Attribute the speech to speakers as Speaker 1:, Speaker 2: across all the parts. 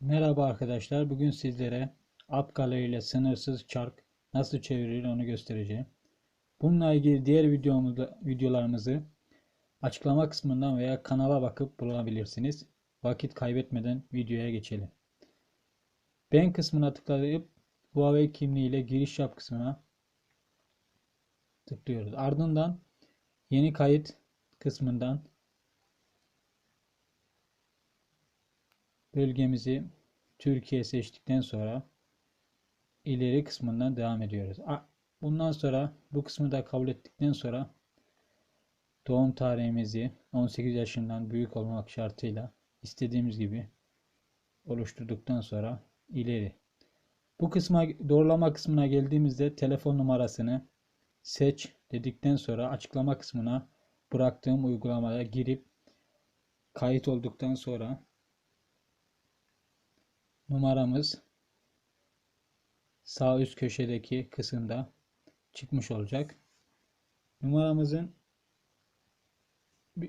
Speaker 1: Merhaba arkadaşlar. Bugün sizlere App Gallery ile sınırsız çark nasıl çevrilir onu göstereceğim. Bununla ilgili diğer videomuzda, videolarımızı açıklama kısmından veya kanala bakıp bulabilirsiniz. Vakit kaybetmeden videoya geçelim. Ben kısmına tıklayıp Huawei kimliği ile giriş yap kısmına tıklıyoruz. Ardından yeni kayıt kısmından bölgemizi Türkiye seçtikten sonra ileri kısmından devam ediyoruz. Bundan sonra bu kısmı da kabul ettikten sonra doğum tarihimizi 18 yaşından büyük olmak şartıyla istediğimiz gibi oluşturduktan sonra ileri. Bu kısma doğrulama kısmına geldiğimizde telefon numarasını seç dedikten sonra açıklama kısmına bıraktığım uygulamaya girip kayıt olduktan sonra numaramız sağ üst köşedeki kısımda çıkmış olacak. Numaramızın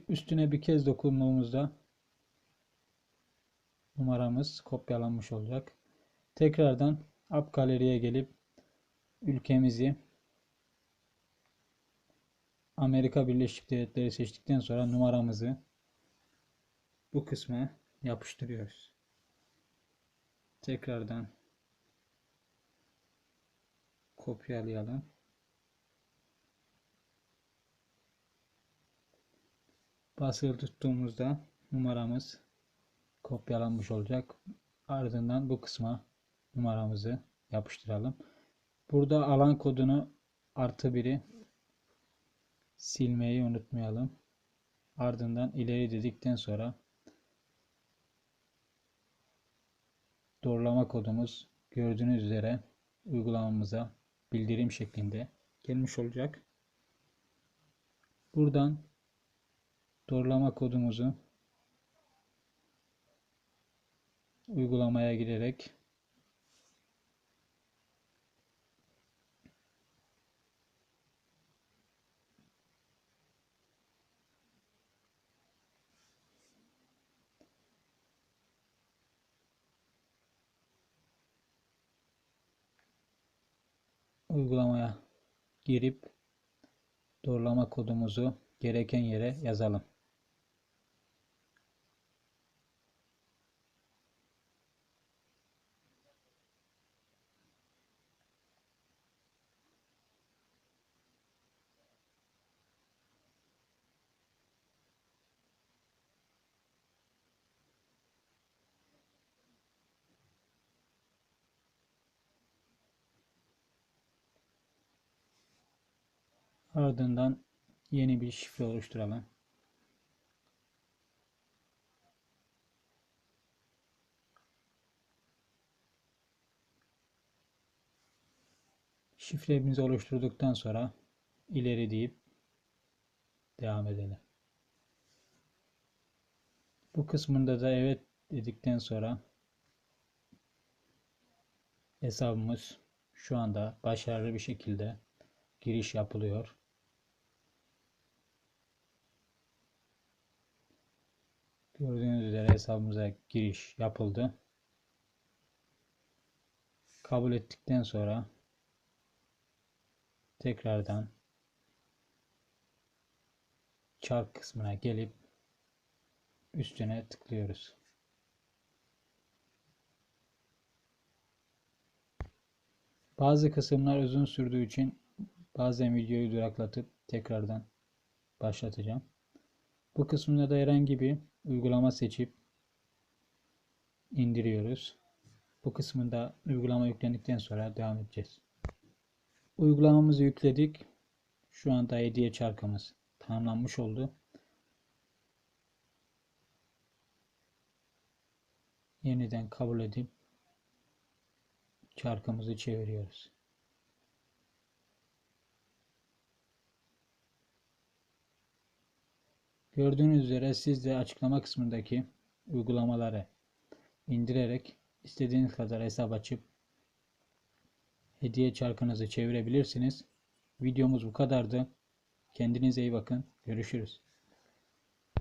Speaker 1: üstüne bir kez dokunduğumuzda numaramız kopyalanmış olacak. Tekrardan App Gallery'e gelip ülkemizi Amerika Birleşik Devletleri seçtikten sonra numaramızı bu kısma yapıştırıyoruz. Tekrardan kopyalayalım. Basılı tuttuğumuzda numaramız kopyalanmış olacak. Ardından bu kısma numaramızı yapıştıralım. Burada alan kodunu artı biri silmeyi unutmayalım. Ardından ileri dedikten sonra doğrulama kodumuz gördüğünüz üzere uygulamamıza bildirim şeklinde gelmiş olacak. Buradan doğrulama kodumuzu uygulamaya girerek uygulamaya girip doğrulama kodumuzu gereken yere yazalım. Ardından yeni bir şifre oluşturalım. Şifremizi oluşturduktan sonra ileri deyip devam edelim. Bu kısmında da evet dedikten sonra hesabımız şu anda başarılı bir şekilde giriş yapılıyor. Gördüğünüz üzere hesabımıza giriş yapıldı. Kabul ettikten sonra tekrardan çark kısmına gelip üstüne tıklıyoruz. Bazı kısımlar uzun sürdüğü için bazen videoyu duraklatıp tekrardan başlatacağım. Bu kısmında da herhangi bir uygulama seçip indiriyoruz. Bu kısmında uygulama yüklendikten sonra devam edeceğiz. Uygulamamızı yükledik. Şu anda hediye çarkımız tamamlanmış oldu. Yeniden kabul edip çarkımızı çeviriyoruz. Gördüğünüz üzere siz de açıklama kısmındaki uygulamaları indirerek istediğiniz kadar hesap açıp hediye çarkınızı çevirebilirsiniz. Videomuz bu kadardı. Kendinize iyi bakın. Görüşürüz.